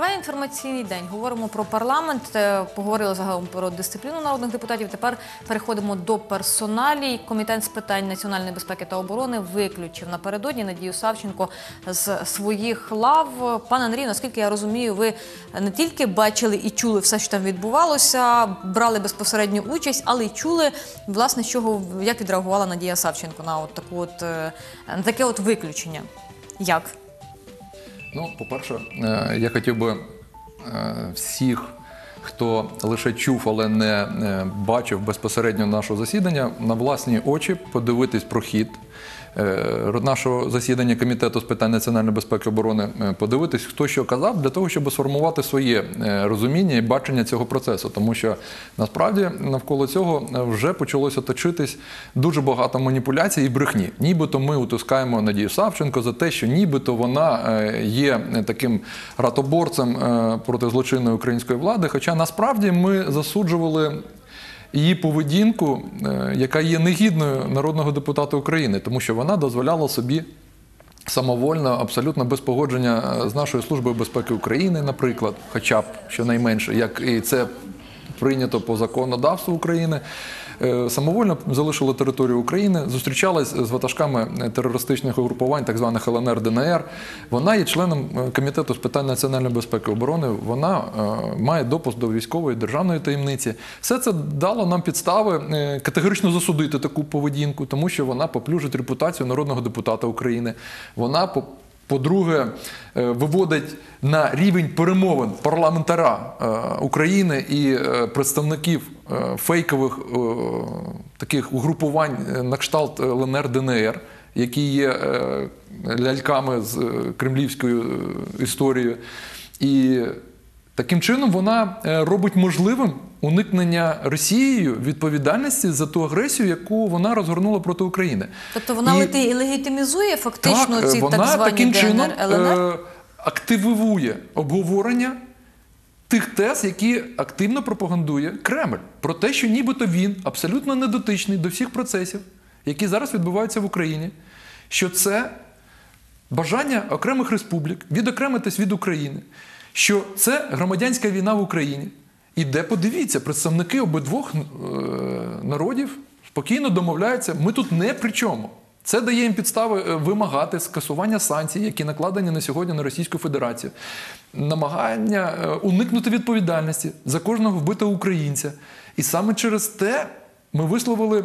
Триває інформаційний день. Говоримо про парламент, е, поговорили загалом про дисципліну народних депутатів. Тепер переходимо до персоналій. Комітет з питань національної безпеки та оборони виключив напередодні Надію Савченко з своїх лав. Пане Андрію, наскільки я розумію, ви не тільки бачили і чули все, що там відбувалося, брали безпосередню участь, але й чули власне, з чого як відреагувала Надія Савченко на от таку от е, на таке от виключення. Як? Ну, по-перше, е, я хотів би е, всіх, хто лише чув, але не е, бачив безпосередньо нашого засідання, на власні очі подивитись про хід е, нашого засідання комітету з питань національної безпеки і оборони, е, подивитись, хто що казав, для того, щоб сформувати своє е, розуміння і бачення цього процесу. Тому що насправді навколо цього е, вже почалося точитись дуже багато маніпуляцій і брехні. Нібито ми утискаємо Надію Савченко за те, що нібито вона е, є таким ратоборцем е, проти злочинної української влади. Хоча насправді ми засуджували її поведінку, е, яка є негідною народного депутата України, тому що вона дозволяла собі. Самовольно, абсолютно без погодження е, з нашою службою безпеки України, наприклад, хоча б щонайменше, як і це прийнято по законодавству України, самовольно залишила територію України, зустрічалась з ватажками терористичних угрупувань, так званих ЛНР ДНР. Вона є членом е, комітету з питань національної безпеки і оборони. Вона е, має допуск до військової державної таємниці. Все це дало нам підстави е, категорично засудити таку поведінку, тому що вона поплюжить репутацію народного депутата України. Вона по-друге, е, виводить на рівень перемовин парламентара е, України і е, представників фейкових таких угрупувань на кшталт ЛНР ДНР, які є ляльками з кремлівською історією. І таким чином вона е, робить можливим уникнення Росією відповідальності за ту агресію, яку вона розгорнула проти України. Тобто вона І- легітимізує фактично так, ці вона так звані таким ДНР, чином ЛНР? е, активує обговорення тих тез, які активно пропагандує Кремль, про те, що нібито він абсолютно недотичний до всіх процесів, які зараз відбуваються в Україні, що це бажання окремих республік відокремитись від України, що це громадянська війна в Україні. І де подивіться, представники обидвох е, народів спокійно домовляються, ми тут не при чому. Це дає їм підстави е, вимагати скасування санкцій, які накладені на сьогодні на Російську Федерацію, намагання е, уникнути відповідальності за кожного вбитого українця. І саме через те ми висловили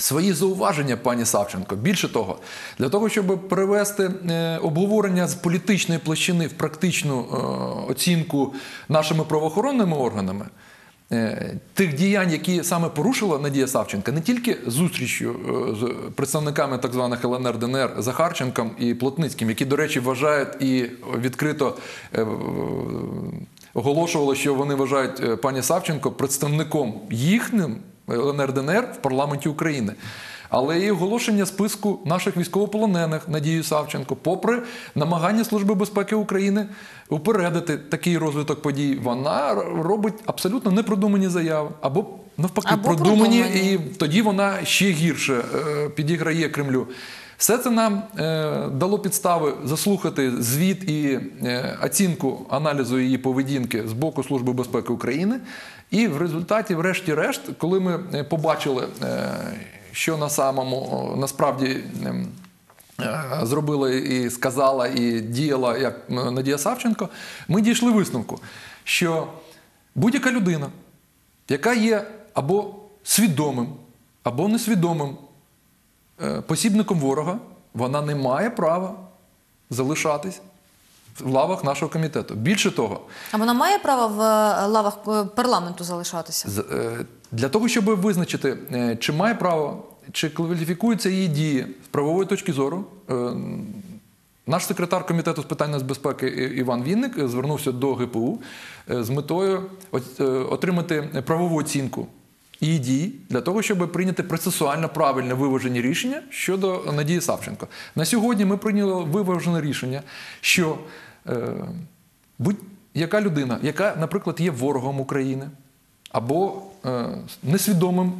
свої зауваження, пані Савченко. Більше того, для того, щоб перевести е, обговорення з політичної площини в практичну е, оцінку нашими правоохоронними органами. е, Тих діянь, які саме порушила Надія Савченка, не тільки зустрічю з представниками так званих ЛНР ДНР Захарченком і Плотницьким, які, до речі, вважають і відкрито оголошували, що вони вважають пані Савченко представником їхнім ЛНР ДНР в парламенті України. Але і оголошення списку наших військовополонених Надії Савченко, попри намагання Служби безпеки України упередити такий розвиток подій, вона робить абсолютно непродумані заяви або навпаки Або продумані, продумані. і тоді вона ще гірше е, підіграє Кремлю. Все це нам е, дало підстави заслухати звіт і е, оцінку аналізу її поведінки з боку Служби безпеки України. І в результаті, врешті-решт, коли ми е, побачили, е, що на самому насправді. ем, е, Зробила і сказала, і діяла як Надія Савченко, ми дійшли висновку, що будь-яка людина, яка є або свідомим, або несвідомим посібником ворога, вона не має права залишатись в лавах нашого комітету. Більше того, А вона має право в е, лавах е, парламенту залишатися? е, для того, щоб визначити, чи має право, чи кваліфікуються її дії з правової точки зору, наш секретар комітету з питань нацбезпеки Іван Вінник звернувся до ГПУ з метою отримати правову оцінку її дій для того, щоб прийняти процесуально правильне виважені рішення щодо Надії Савченко. На сьогодні ми прийняли виважене рішення, що будь-яка людина, яка, наприклад, є ворогом України або е, несвідомим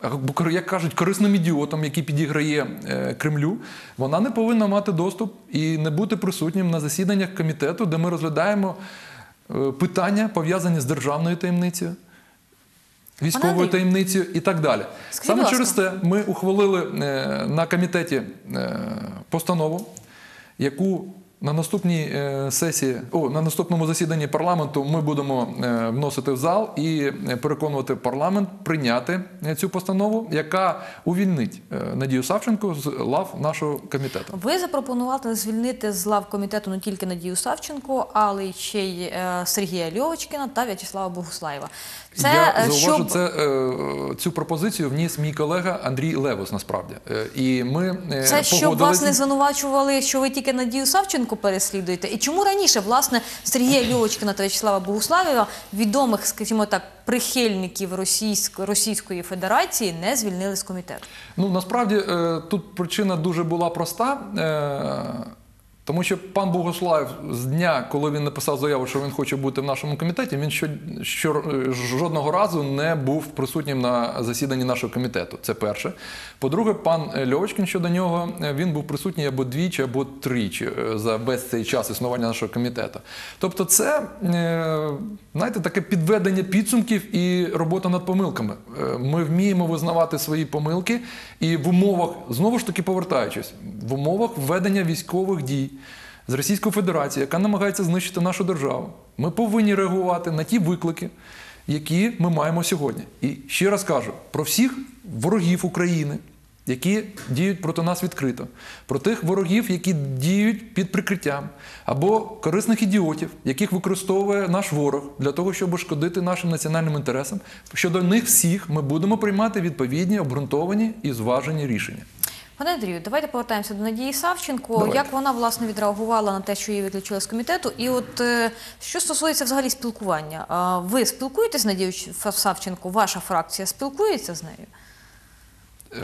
або, як кажуть, корисним ідіотом, який підіграє е, Кремлю, вона не повинна мати доступ і не бути присутнім на засіданнях комітету, де ми розглядаємо е, питання, пов'язані з державною таємницею, військовою таємницею і так далі. скажіть, Саме через те ми ухвалили е, на комітеті е, постанову, яку на наступній е, сесії, о, на наступному засіданні парламенту ми будемо е, вносити в зал і е, переконувати парламент прийняти цю постанову, яка увільнить Надію Савченко з лав нашого комітету. Ви запропонували звільнити з лав комітету не тільки Надію Савченко, але й ще й Сергія Льовочкіна та В'ячеслава Богуслаєва. Це Я зауважу, щоб це цю пропозицію вніс мій колега Андрій Левус. Насправді, і ми Це щоб вас не звинувачували, що ви тільки Надію Савченко переслідуєте. І чому раніше, власне, Сергія Льовочкина та В'ячеслава Богуславєва, відомих, скажімо так, прихильників Російської, Російської Федерації, не звільнили з комітету? Ну насправді е, тут причина дуже була проста. Е, Тому що пан Богослав з дня, коли він написав заяву, що він хоче бути в нашому комітеті, він що, що е, жодного разу не був присутнім на засіданні нашого комітету. Це перше. По-друге, пан Льовочкін щодо нього е, він був присутній або двічі, або тричі е, за весь цей час існування нашого комітету. Тобто, це е, знаєте, таке підведення підсумків і робота над помилками. Е, Ми вміємо визнавати свої помилки, і в умовах, знову ж таки повертаючись, в умовах введення військових дій з Російської Федерації, яка намагається знищити нашу державу, ми повинні реагувати на ті виклики, які ми маємо сьогодні. І ще раз кажу про всіх ворогів України, які діють проти нас відкрито, про тих ворогів, які діють під прикриттям, або корисних ідіотів, яких використовує наш ворог для того, щоб шкодити нашим національним інтересам. Щодо них всіх ми будемо приймати відповідні, обґрунтовані і зважені рішення. Пане Андрію, давайте повертаємося до Надії Савченко. Давайте. Як вона власне відреагувала на те, що її виключили з комітету? І от е, що стосується взагалі спілкування, ви спілкуєтесь з Надією Савченко? Ваша фракція спілкується з нею? Е,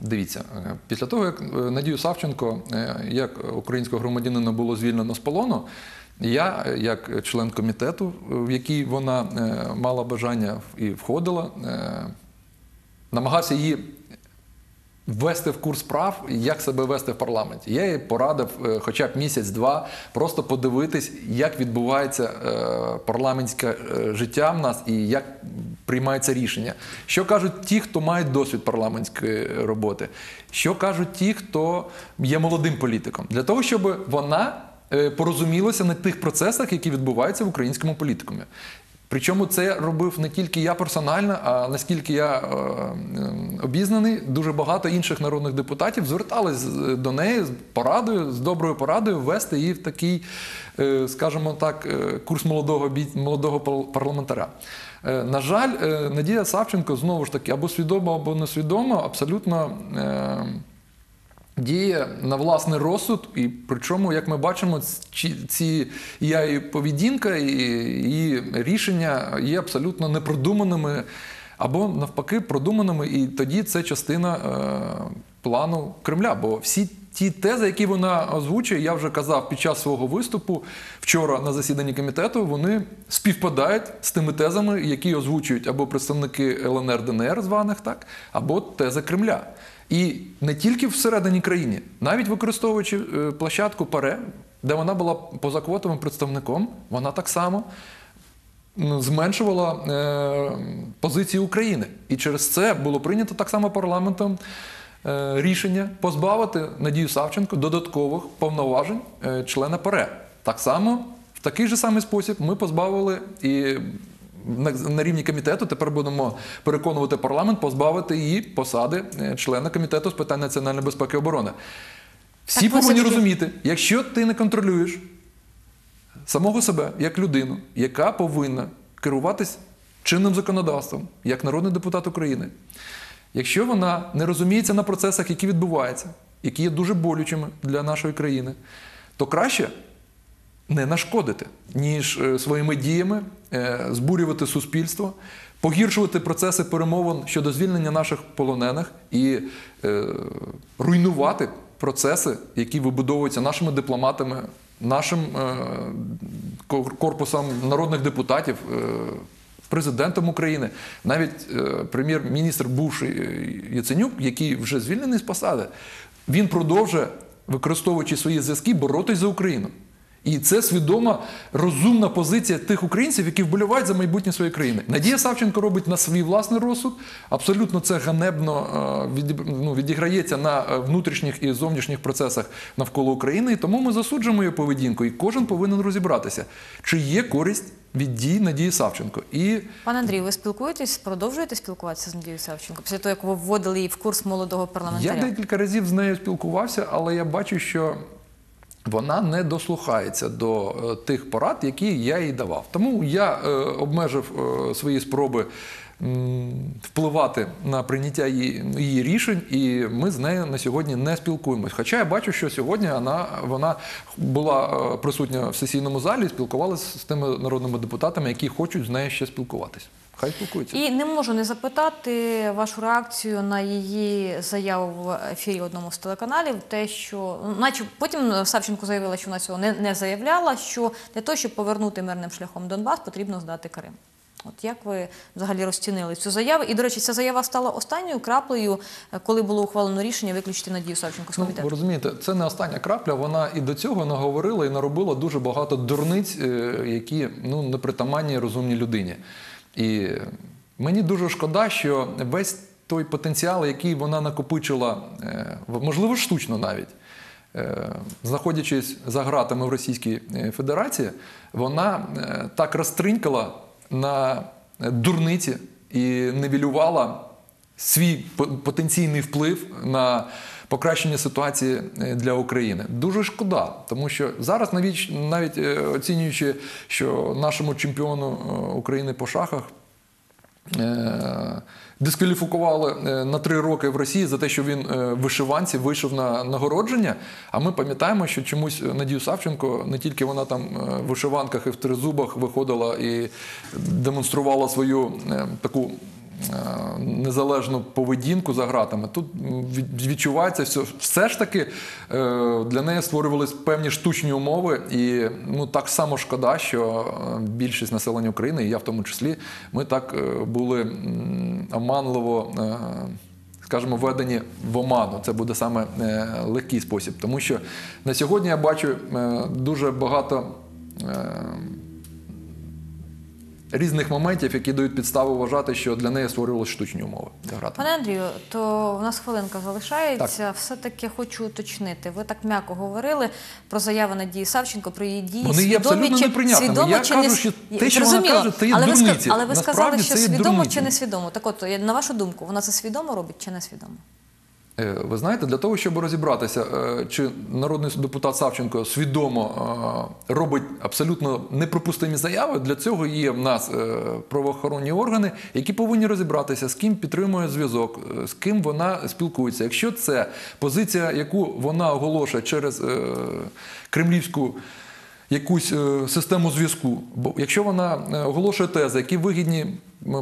Дивіться, е, після того, як Надію Савченко, як українського громадянина було звільнено з полону, я, як член комітету, в який вона мала бажання і входила, намагався її ввести в курс прав, як себе вести в парламенті. Я їй порадив е, хоча б місяць-два просто подивитись, як відбувається е, парламентське е, життя в нас і як приймаються рішення. Що кажуть ті, хто мають досвід парламентської роботи, що кажуть ті, хто є молодим політиком, для того, щоб вона порозумілася на тих процесах, які відбуваються в українському політикумі. Причому це робив не тільки я персонально, а наскільки я е, е, обізнаний, дуже багато інших народних депутатів звертались до неї з порадою, з доброю порадою ввести її в такий, е, скажімо так, е, курс молодого молодого парламентаря. Е, На жаль, е, Надія Савченко знову ж таки або свідомо, або несвідомо, абсолютно. е, Діє на власний розсуд, і причому, як ми бачимо, ці, я і поведінка, і, і рішення є абсолютно непродуманими або навпаки продуманими, і тоді це частина е, плану Кремля. Бо всі ті тези, які вона озвучує, я вже казав під час свого виступу вчора на засіданні комітету, вони співпадають з тими тезами, які озвучують або представники ЛНР ДНР званих, так, або тези Кремля. І не тільки всередині країни, навіть використовуючи е, площадку ПАРЕ, де вона була позаквотовим представником, вона так само зменшувала е, позиції України. І через це було прийнято так само парламентом е, рішення позбавити Надію Савченко додаткових повноважень члена ПАРЕ. Так само в такий же самий спосіб ми позбавили і на, рівні комітету тепер будемо переконувати парламент позбавити її посади е, члена комітету з питань національної безпеки і оборони. Всі Так повинні розуміти, якщо ти не контролюєш самого себе як людину, яка повинна керуватись чинним законодавством, як народний депутат України, якщо вона не розуміється на процесах, які відбуваються, які є дуже болючими для нашої країни, то краще не нашкодити, ніж е, своїми діями е, збурювати суспільство, погіршувати процеси перемовин щодо звільнення наших полонених і е, руйнувати процеси, які вибудовуються нашими дипломатами, нашим корпусом народних депутатів. президентом України, навіть прем'єр-міністр бувший Яценюк, який вже звільнений з посади, він продовжує, використовуючи свої зв'язки, боротись за Україну. І це свідома розумна позиція тих українців, які вболівають за майбутнє своєї країни. Надія Савченко робить на свій власний розсуд. Абсолютно це ганебно е, ну, відіграється на е, внутрішніх і зовнішніх процесах навколо України. І тому ми засуджуємо її поведінку, і кожен повинен розібратися, чи є користь від дій Надії Савченко. І Пане Андрію, ви спілкуєтесь, продовжуєте спілкуватися з Надією Савченко після того, як ви вводили її в курс молодого Я декілька разів з нею спілкувався, але я бачу, що вона не дослухається до е, тих порад, які я їй давав. Тому я е, обмежив е, свої спроби впливати на прийняття її, її рішень, і ми з нею на сьогодні не спілкуємось. Хоча я бачу, що сьогодні вона, вона була е, присутня в сесійному залі спілкувалася з тими народними депутатами, які хочуть з нею ще спілкуватись. Хай спілкуються. І не можу не запитати вашу реакцію на її заяву в ефірі одному з телеканалів. Те, що наче потім Савченко заявила, що вона цього не, не заявляла. Що для того, щоб повернути мирним шляхом Донбас, потрібно здати Крим. От як ви взагалі розцінили цю заяву? І, до речі, ця заява стала останньою краплею, е, коли було ухвалено рішення виключити Надію Савченко з Ну, ви розумієте, це не остання крапля. Вона і до цього наговорила і наробила дуже багато дурниць, е, які ну непритаманні розумній людині. І мені дуже шкода, що весь той потенціал, який вона накопичила, е, можливо, штучно навіть. Знаходячись за ґратами в Російській Федерації, вона так розтринькала на дурниці і невілювала свій по- потенційний вплив на покращення ситуації е, для України. Дуже шкода, тому що зараз навіть, навіть е, оцінюючи, що нашому чемпіону е, України по шахах дискваліфікували е, на три роки в Росії за те, що він е, вишиванці вийшов на нагородження. А ми пам'ятаємо, що чомусь Надію Савченко не тільки вона там е, в вишиванках і в тризубах виходила і демонструвала свою е, таку. Е, Незалежну поведінку за ґратами. Тут відчувається, що все ж таки е, для неї створювались певні штучні умови, і ну так само шкода, що е, більшість населення України, і я в тому числі, ми так були оманливо. Скажімо, введені в оману. Це буде саме легкий спосіб. Тому що на сьогодні я бачу дуже багато різних моментів, які дають підставу вважати, що для неї створювалися штучні умови для грати. Пане Андрію, то в нас хвилинка залишається. Все-таки хочу уточнити. Ви так м'яко говорили про заяви Надії Савченко, про її дії. Вони є свідомі абсолютно неприйнятними. Свідомо Я чи кажу, що те, що вона каже, це є але ви, ска- дурниці. але ви сказали, що свідомо дурниці. чи не свідомо. Так от, на вашу думку, вона це свідомо робить чи не свідомо? Ви знаєте, для того, щоб розібратися, е, чи народний депутат Савченко свідомо е, робить абсолютно неприпустимі заяви, для цього є в нас е, правоохоронні органи, які повинні розібратися, з ким підтримує зв'язок, е, з ким вона спілкується. Якщо це позиція, яку вона оголошує через е, кремлівську. Якусь е, систему зв'язку. Бо якщо вона е, оголошує тези, які вигідні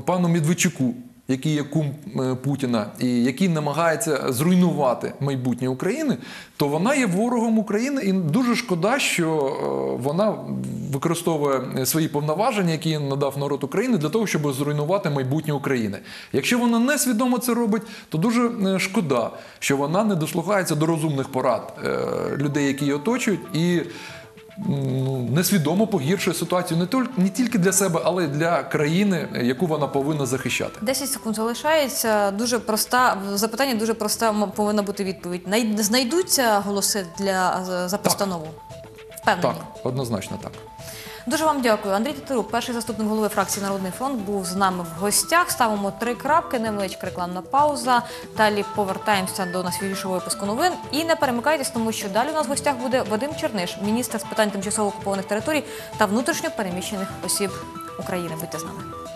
пану Медведчуку, який є кум е, Путіна, і який намагається зруйнувати майбутнє України, то вона є ворогом України, і дуже шкода, що е, вона використовує свої повноваження, які надав народ України, для того, щоб зруйнувати майбутнє України. Якщо вона не свідомо це робить, то дуже е, шкода, що вона не дослухається до розумних порад е, людей, які її оточують, і ну, несвідомо погіршує ситуацію не тільки, не тільки для себе, але й для країни, яку вона повинна захищати. 10 секунд залишається. Дуже проста запитання, дуже проста повинна бути відповідь. Най- Знайдуться голоси для за- постанову. постанову? Впевнені. Так, однозначно так. Дуже вам дякую. Андрій Тетерук, перший заступник голови фракції Народний фронт, був з нами в гостях. Ставимо три крапки, невеличка рекламна пауза. Далі повертаємося до найсвіжішого випуску новин. І не перемикайтесь, тому що далі у нас в гостях буде Вадим Черниш, міністр з питань тимчасово окупованих територій та внутрішньо переміщених осіб України. Будьте з нами.